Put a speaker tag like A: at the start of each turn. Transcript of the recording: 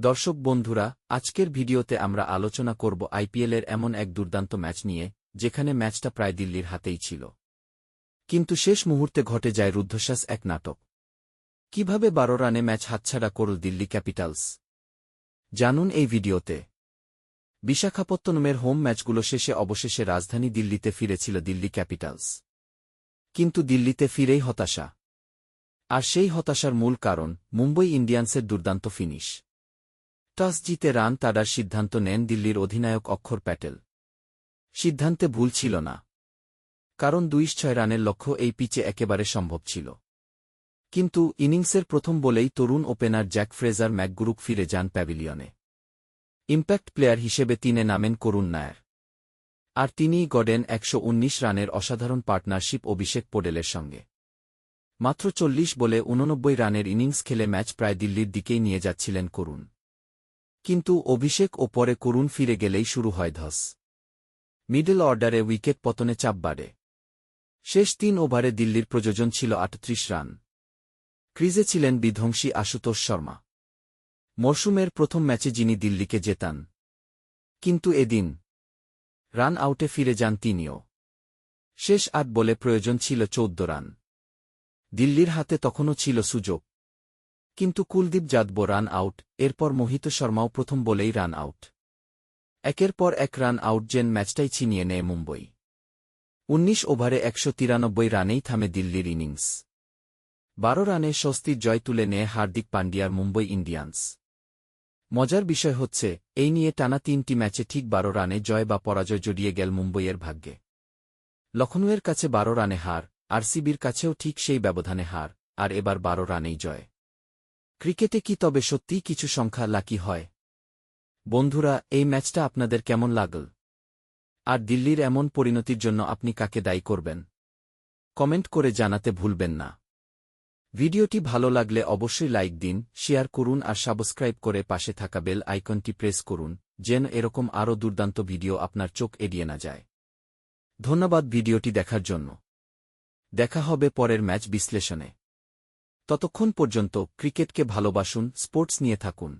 A: দর্শক বন্ধুরা, আজকের ভিডিওতে আমরা আলোচনা করব আইপিএলের এমন এক দুর্দান্ত ম্যাচ নিয়ে, যেখানে ম্যাচটা প্রায় দিল্লির হাতেই ছিল। কিন্তু শেষ মুহূর্তে ঘটে যায় রুদ্ধশ্বাস এক নাটক। কীভাবে বারো রানে ম্যাচ হাতছাড়া করল দিল্লি ক্যাপিটালস? জানুন এই ভিডিওতে। বিশাখাপত্তনমের হোম ম্যাচগুলো শেষে অবশেষে রাজধানী দিল্লিতে ফিরেছিল দিল্লি ক্যাপিটালস। কিন্তু দিল্লিতে ফিরেই হতাশা। আর সেই হতাশার মূল কারণ, মুম্বই ইন্ডিয়ান্সের দুর্দান্ত ফিনিশ। টস জিতে রান তাড়ার সিদ্ধান্ত নেন দিল্লির অধিনায়ক অক্ষর প্যাটেল। সিদ্ধান্তে ভুল ছিল না। কারণ দুইশ ছয় রানের লক্ষ্য এই পিচে একেবারে সম্ভব ছিল। কিন্তু ইনিংসের প্রথম বলেই তরুণ ওপেনার জ্যাক ফ্রেজার ম্যাকগুরুক ফিরে যান প্যাভিলিয়নে। ইম্প্যাক্ট প্লেয়ার হিসেবে তিনে নামেন করুণ নায়ার। আর তিনিই গডেন একশো উনিশ রানের অসাধারণ পার্টনারশিপ অভিষেক পোডেলের সঙ্গে। মাত্র চল্লিশ বলে উননব্বই রানের ইনিংস খেলে ম্যাচ প্রায় দিল্লির দিকেই নিয়ে যাচ্ছিলেন করুণ। কিন্তু অভিষেক ও পরে করুণ ফিরে গেলেই শুরু হয় ধস। মিডল অর্ডারে উইকেট পতনে চাপ বাড়ে। শেষ তিন ওভারে দিল্লির প্রযোজন ছিল আটত্রিশ রান। ক্রিজে ছিলেন বিধ্বংসী আশুতোষ শর্মা। মরশুমের প্রথম ম্যাচে যিনি দিল্লিকে জেতান। কিন্তু এদিন রান আউটে ফিরে যান তিনিও। শেষ আট বলে প্রয়োজন ছিল চৌদ্দ রান। দিল্লির হাতে তখনও ছিল সুযোগ। কিন্তু কুলদীপ যাদব রান আউট এরপর মোহিত শর্মাও প্রথম বলেই রান আউট একের পর এক রান আউট যেন ম্যাচটাই ছিনিয়ে নেয় মুম্বই। উনিশ ওভারে একশো তিরানব্বই রানেই থামে দিল্লির ইনিংস বারো রানে স্বস্তির জয় তুলে নেয় হার্দিক পান্ডিয়ার মুম্বই ইন্ডিয়ান্স মজার বিষয় হচ্ছে, এই নিয়ে টানা তিনটি ম্যাচে ঠিক বারো রানে জয় বা পরাজয় জড়িয়ে গেল মুম্বইয়ের ভাগ্যে। লখনউয়ের কাছে বারো রানে হার আরসিবির কাছেও ঠিক সেই ব্যবধানে হার, আর এবার বারো রানেই জয়। ক্রিকেটে কি তবে সত্যিই কিছু সংখ্যা লাকি হয়? বন্ধুরা, এই ম্যাচটা আপনাদের কেমন লাগল? আর দিল্লির এমন পরিণতির জন্য আপনি কাকে দায়ী করবেন? কমেন্ট করে জানাতে ভুলবেন না। ভিডিওটি ভালো লাগলে অবশ্যই লাইক দিন, শেয়ার করুন আর সাবস্ক্রাইব করে পাশে থাকা বেল আইকনটি প্রেস করুন, যেন এরকম আরও দুর্দান্ত ভিডিও আপনার চোখ এড়িয়ে না যায়। ধন্যবাদ ভিডিওটি দেখার জন্য। দেখা হবে পরের ম্যাচ বিশ্লেষণে। ততক্ষণ পর্যন্ত ক্রিকেটকে ভালোবাসুন স্পোর্টস নিয়ে থাকুন।